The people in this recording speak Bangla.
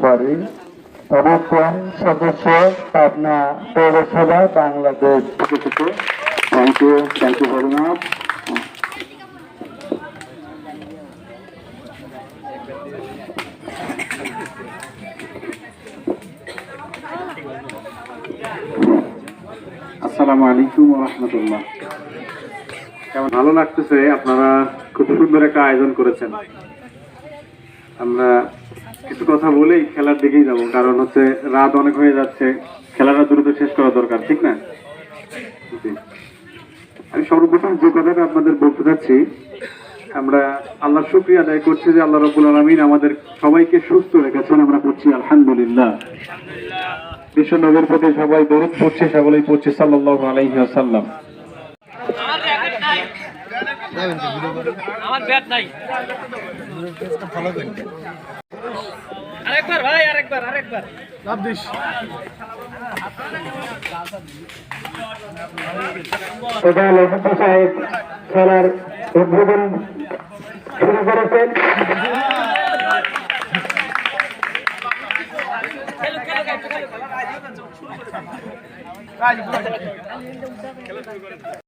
সরি। রূপন সদস্য পাবনা পৌরসভা Bangladesh thank you thank you very আসসালামু আলাইকুম কেমন? ভালো লাগতেছে, আপনারা খুব সুন্দর একটা আয়োজন করেছেন। আমরা কিছু কথা বলেই খেলার দিকেই যাব। কারণ হচ্ছে রাত অনেক হয়ে যাচ্ছে, খেলাটা দ্রুত শেষ করা দরকার, ঠিক না? আমি সর্বপ্রথম যে কথাটা আপনাদের বলতে চাচ্ছি আমরা আল্লাহ শুক্রিয়া আদায় করছি যে আল্লাহ রবুল আলমিন আমাদের সবাইকে সুস্থ রেখেছেন, আমরা পড়ছি আলহামদুলিল্লাহ। বিশ্ব নবীর প্রতি সবাই দরুদ পড়ছে সকলেই পড়ছে সাল্লাল্লাহু আলাইহি ওয়াসাল্লাম। আমার ব্যাট নাই। আরেকবার ভাই আরেকবার আরেকবার। প্রধান অতিথি সাহেব খেলার উদ্বোধন শুরু করেছেন। খেলো